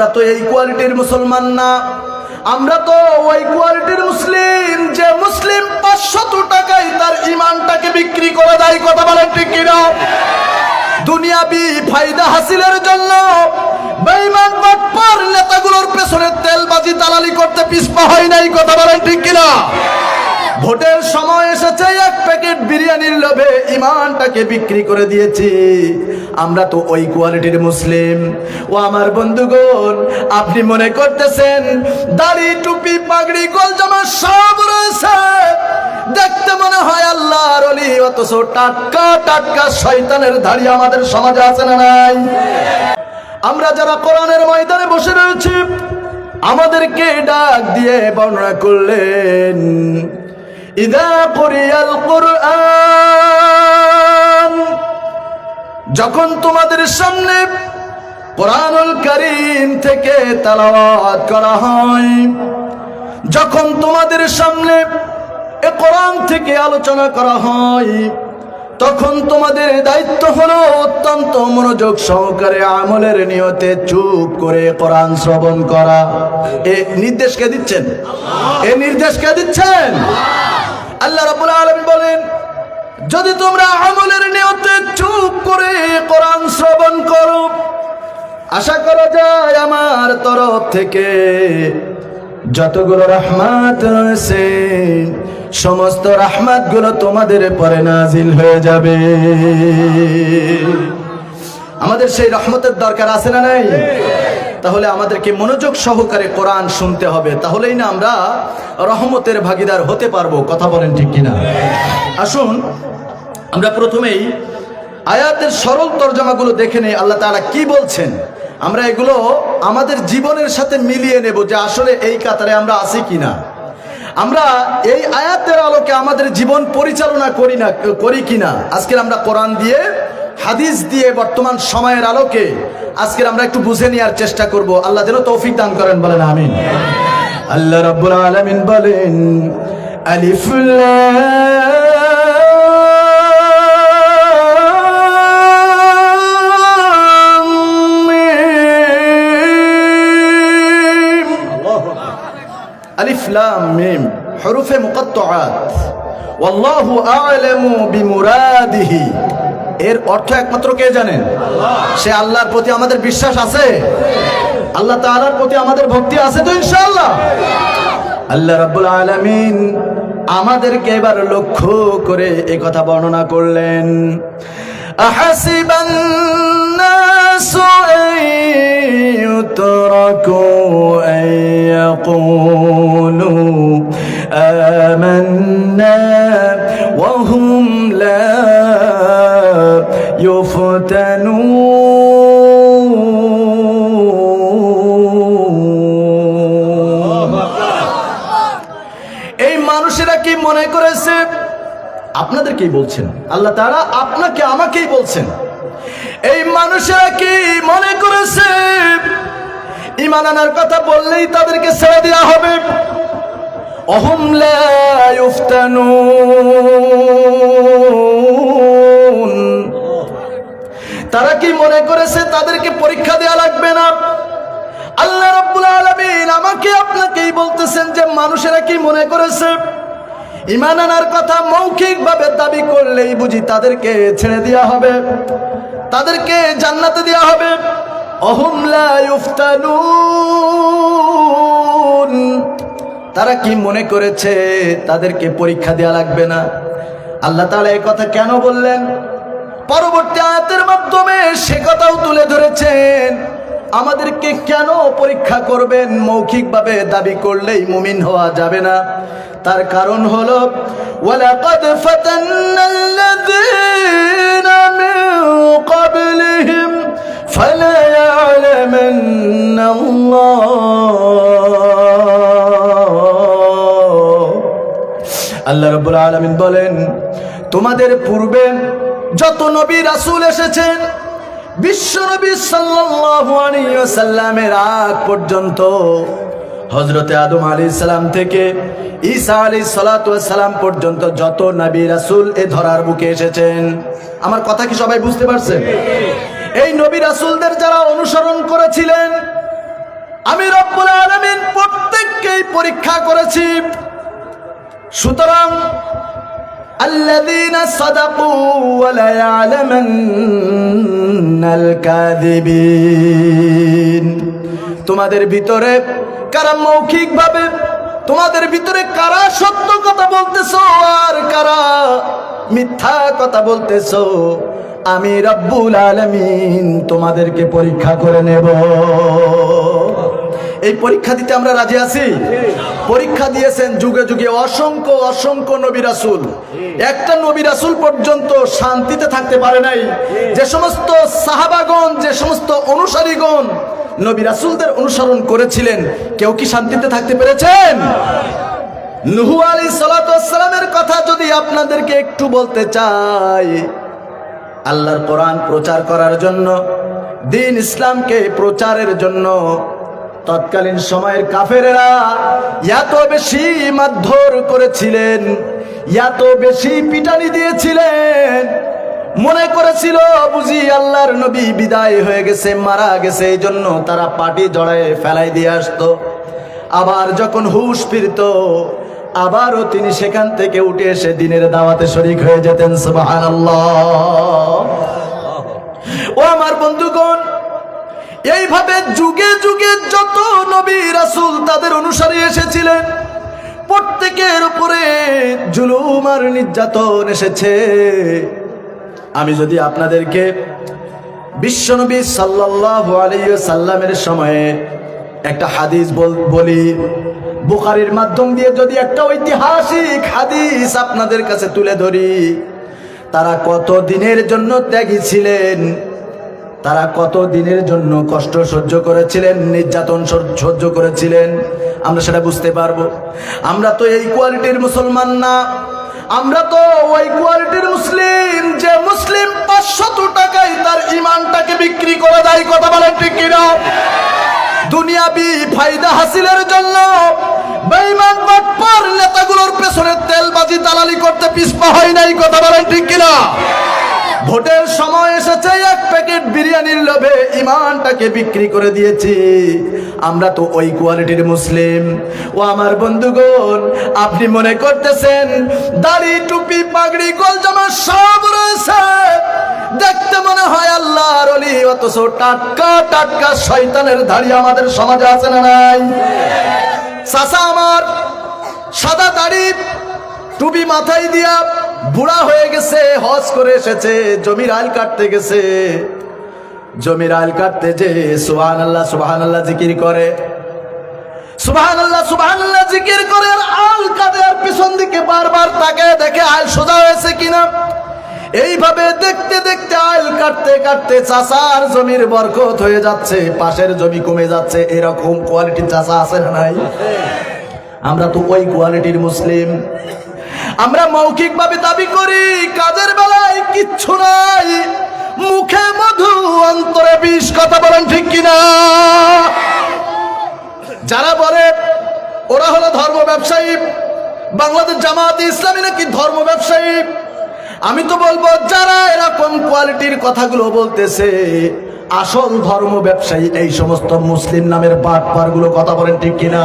আমরা তো এই কোয়ালিটির মুসলমান না। আমরা তো ওই কোয়ালিটির মুসলিম, যে মুসলিম পাঁচশত টাকায় তার ইমানটাকে বিক্রি করে দেয়, কথা বলেন ঠিক কিনা? দুনিয়াবি ফায়দা হাসিলের জন্য বেঈমান বাটপার নেতাগুলোর পেছনে তেলবাজি, দালালি করতে পিছপা হয় নাই, কথা বলেন ঠিক কিনা? ভোটের সময় এসেছে এক প্যাকেট বিরিয়ানির লোভে ইমানটাকে বিক্রি করে দিয়েছি। আমরা তো ওই কোয়ালিটির মুসলিম। ও আমার বন্ধুগণ, আপনি মনে করতেছেন, দাড়ি, টুপি, পাগড়ি গোলজামা সব রয়েছে। দেখতে মনে হয় আল্লাহর অলি অথচ টাটকা টাটকা শয়তানের ধাড়ি আমাদের সমাজে আছে না নাই? আমরা যারা কোরআনের ময়দানে বসে রয়েছি, আমাদেরকে ডাক দিয়ে বর্ণনা করলেন। যখন তোমাদের সামনে কোরআনুল করিম থেকে তালাওয়াত করা হয়, যখন তোমাদের সামনে এ কোরআন থেকে আলোচনা করা হয়, তখন তোমাদের দায়িত্ব হলো অত্যন্ত মনোযোগ সহকারে আমলের নিয়তে চুপ করে কোরআন শ্রবণ করা। এ নির্দেশ কে দিচ্ছেন? এ নির্দেশ কে দিচ্ছেন? আল্লাহ রাব্বুল আলামিন বলেন, যদি তোমরা আমলের নিয়তে চুপ করে কোরআন শ্রবণ করো, আশা করা যায় আমার তরফ থেকে যতগুলো রহমাত রয়েছে, সমস্ত রহমাতগুলো তোমাদের পরে নাজিল হয়ে যাবে। আমাদের সেই রহমতের দরকার আছে না নাই? তাহলে আমাদেরকে মনোযোগ সহকারে কোরআন শুনতে হবে। তাহলেই না আমরা রহমতের ভাগিদার হতে পারব। কথা বলেন ঠিক কিনা? আসুন, আমরা প্রথমেই আয়াতের সরল তর্জমাগুলো দেখে নেই, আল্লাহ তাআলা কি বলছেন? আমরা এগুলো আমাদের জীবনের সাথে মিলিয়ে নেব যে আসলে এই কাতারে আমরা আছি কিনা। আমরা এই আয়াতের আলোকে আমাদের জীবন পরিচালনা করি না, করি কিনা? আজকে আমরা কোরআন দিয়ে হাদিস দিয়ে বর্তমান সময়ের আলোকে আজকে আমরা একটু বুঝে নেওয়ার চেষ্টা করব। আল্লাহ যেন তৌফিক দান করেন বলেন আমিন। আল্লাহ রাব্বুল আলামিন বলেন আলিফ আলিফ লাম মিম হরুফে মুকাত্তাআত। ওয়াল্লাহু আ'লামু বিমুরাদিহি। এর অর্থ একমাত্র কে জানেন সে আল্লাহর প্রতি আমাদের বিশ্বাস আছে? আল্লাহ তালার প্রতি আমাদের ভক্তি আছে তো ইনশাল্লাহ আল্লাহ রাবুল আলমিন আমাদেরকে এবার লক্ষ্য করে এ কথা বর্ণনা করলেন। আহাসিবান্নাসু আন ইউতরাকু আন মানুষেরা কি মনে করেছে? আপনাদেরকেই বলছেন। আল্লাহ তারা আপনাকে আমাকেই বলছেন। এই মানুষেরা কি মনে করেছে? ইমান আনার কথা বললেই তাদেরকে ছেড়ে দেওয়া হবে। তারা কি মনে করেছে? তাদেরকে পরীক্ষা দেওয়া লাগবে না। আল্লাহ রাব্বুল আলামিন আমাকে আপনাকেই বলতেছেন যে মানুষেরা কি মনে করেছে? ইমান আনার কথা মৌখিকভাবে দাবি করলেই বুঝি তাদেরকে ছেড়ে দেওয়া হবে। তাদেরকে জান্নাতে দেওয়া হবে। তারা কি মনে করেছে তাদেরকে পরীক্ষা দেওয়া লাগবে না? আল্লাহ তাআলা এই কথা কেন বললেন? পরবর্তী আয়াতের মাধ্যমে সে কথাও তুলে ধরেছেন। আমাদেরকে কেন পরীক্ষা করবেন? মৌখিকভাবে দাবি করলেই মুমিন হওয়া যাবে না। তার কারণ হলো আল্লাহ। রাব্বুল আলামিন বলেন, তোমাদের পূর্বে যত নবী রাসূল এসেছেন, বিশ্ব নবী সাল্লাল্লাহু আগ পর্যন্ত হযরতে আদম আলাইহিস সালাম থেকে ঈসা আলাইহিস সালাতু ওয়াস সালাম পর্যন্ত যত নবী রাসূল এ ধরার বুকে এসেছেন আমার কথা কি সবাই বুঝতে পারছেন এই নবী রাসূলদের যারা অনুসরণ করেছিলেন পরীক্ষা করেছি সুতরাং الذين صدقوا وليعلمن الكاذبين তোমাদের ভিতরে কারা মৌখিকভাবে তোমাদের ভিতরে কারা সত্য কথা বলতেছো আর কারা মিথ্যা কথা বলতেছো? আমি রব্বুল আলামিন তোমাদেরকে পরীক্ষা করে নেব। এই পরীক্ষা দিতে আমরা রাজি আছি? পরীক্ষা দিয়েছেন যুগে যুগে অসংখ্য অসংখ্য নবী রাসুল। একটা নবী রাসুল পর্যন্ত শান্তিতে থাকতে পারে নাই। যে সমস্ত সাহাবাগণ, যে সমস্ত অনুসারীগণ নবী রাসুলদের অনুসরণ করেছিলেন। কেউ কি শান্তিতে থাকতে পেরেছেন? নুহু আলী সালামের কথা যদি আপনাদেরকে একটু বলতে চাই, আল্লাহর কোরআন প্রচার করার জন্য, দিন ইসলামকে প্রচারের জন্য, তৎকালীন সময়ের কাফেরেরা এত বেশি মারধর করেছিলেন, এত বেশি পিটানি দিয়েছিলেন মনে করেছিল, বুঝি আল্লাহর নবী বিদায় হয়ে গেছে, মারা গেছে এই জন্য তারা পাটি জড়ায় ফেলাই দিয়ে আসতো। আবার যখন হুশ ফিরত, আবারও তিনি সেখান থেকে উঠে এসে দিনের দাওয়াতে শরিক হয়ে যেতেন ও আমার বন্ধুগণ, এইভাবে যুগে যুগে যত নবী রাসূল তাদের অনুসারী এসেছিলেন, প্রত্যেকের উপরে জুলুম আর নির্যাতন এসেছে। আমি যদি আপনাদেরকে বিশ্বনবী সাল্লাল্লাহু আলাইহি সাল্লামের সময়ে একটা হাদিস বল- বুখারীর মাধ্যম দিয়ে যদি একটা ঐতিহাসিক হাদিস আপনাদের কাছে তুলে ধরি, তারা কত দিনের জন্য ত্যাগী ছিলেন? তারা কত দিনের জন্য কষ্ট সহ্য করেছিলেন? নির্যাতন সহ্য করেছিলেন? আমরা সেটা বুঝতে পারব। আমরা তো এই কোয়ালিটির মুসলমান না। আমরা তো ওই কোয়ালিটির মুসলিম, যে মুসলিম পাঁচশত টাকায় তার ইমানটাকে বিক্রি করে দেয়, কথা বলেন ঠিক কিনা? দুনিয়াবি ফায়দা হাসিলের জন্য বেঈমান বাটপার নেতাগুলোর পেছনে তেলবাজি দালালি করতে পিছপা হয় নাই, কথা বলেন ঠিক কিনা? ভোটের সময় এসেছে এক প্যাকেট বিরিয়ানির লোভে ইমানটাকে বিক্রি করে দিয়েছি। আমরা তো ওই কোয়ালিটির মুসলিম। ও আমার বন্ধুগণ, আপনি মনে করতেছেন, দাড়ি, টুপি, পাগড়ি, গোলজামা সব রয়েছে। দেখতে মনে হয় আল্লাহর অলি অথচ টাটকা টাটকা শয়তানের দাড়ি আমাদের সমাজে আছে না নাই? চাচা আমার, সাদা দাড়ি, টুপি মাথায় দিয়া বুড়া হয়ে গেছে, হজ করে এসেছে, জমির আল কাটতে গেছে। জমির আল কাটতে যে সুবহান আল্লাহ সুবহান আল্লাহ জিকির করে। আল্লাহ জিকির করে আল পিছন দিকে বারবার তাকে দেখে সোজা হয়েছে এইভাবে দেখতে দেখতে কাটতে কাটতে জমির হয়ে যাচ্ছে, পাশের জমি কমে যাচ্ছে। এরকম কোয়ালিটির আছে না নাই? আমরা তো ওই কোয়ালিটির মুসলিম। আমরা মৌখিক ভাবে দাবি করি, কাজের বেলায় কিচ্ছু নাই। মুখে মধু, অন্তরে বিষ, কথা বলেন ঠিক কিনা? যারা বলে ওরা হলো ধর্ম ব্যবসায়ী, বাংলাদেশ জামাত ইসলামী নাকি ধর্ম ব্যবসায়ী? আমি তো বলব, যারা এরকম কোয়ালিটির কথাগুলো বলতেছে, আসল ধর্ম ব্যবসায়ী, এই সমস্ত মুসলিম নামের পাটগুলো কথা বলেন ঠিক কিনা?